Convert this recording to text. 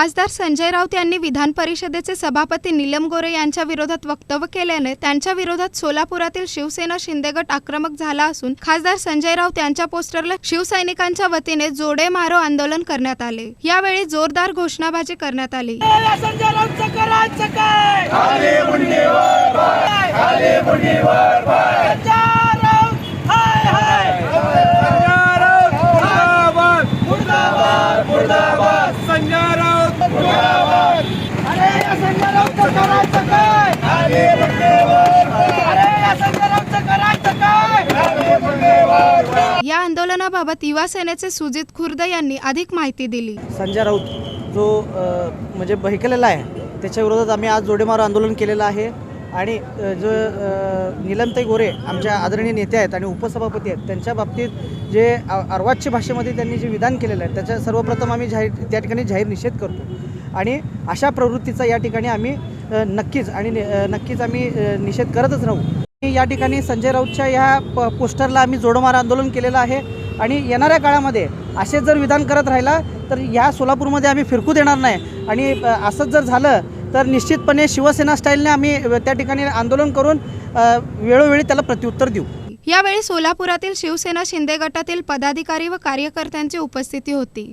खासदार संजय राऊत यांनी विधान परिषदेचे सभापती नीलम गोरे यांच्या विरोधात वक्तव्य केल्याने त्यांच्या विरोधात सोलापुरातील शिवसेना शिंदे गट आक्रमक झाला असून खासदार संजय राऊत यांच्या पोस्टरला शिवसैनिकांच्या वतीने जोडे मारो आंदोलन करण्यात आले. यावेळी जोरदार घोषणाबाजी करण्यात आली. संजय राऊत हाय हाय मुर्दाबाद मुर्दाबाद संजय राऊत मुर्दाबाद अरे या संजय राऊतचं करायचं काय अरे या संजय राऊतचं करायचं काय या आंदोलनाबाबत युवा सेनेचे सुजित खुर्द यांनी अधिक माहिती दिली. संजय राऊत जो म्हणजे बहिकलेला आहे त्याच्या विरोधात आम्ही आज जोडेमारो आंदोलन केलेलं आहे. आणि जो नीलमताई गोरे आमच्या आदरणीय नेते आहेत आणि उपसभापती आहेत त्यांच्या बाबतीत जे अर्वाच्य भाषेमध्ये त्यांनी जे विधान केलेलं आहे त्याच्या सर्वप्रथम आम्ही जाहीर त्या ठिकाणी जाहीर निषेध करतो. आणि अशा प्रवृत्तीचा या ठिकाणी आम्ही नक्कीच आणि नक्कीच आम्ही निषेध करतच राहू. या ठिकाणी संजय राऊतच्या ह्या प पोस्टरला आम्ही जोडमार आंदोलन केलेलं आहे आणि येणाऱ्या काळामध्ये असे जर विधान करत राहिला तर ह्या सोलापूरमध्ये आम्ही फिरकू देणार नाही. आणि असंच जर झालं तर निश्चितपणे शिवसेना स्टाईलने आम्ही त्या ठिकाणी आंदोलन करून वेळोवेळी त्याला प्रत्युत्तर देऊ. यावेळी सोलापुरातील शिवसेना शिंदे गटातील पदाधिकारी व कार्यकर्त्यांची उपस्थिती होती.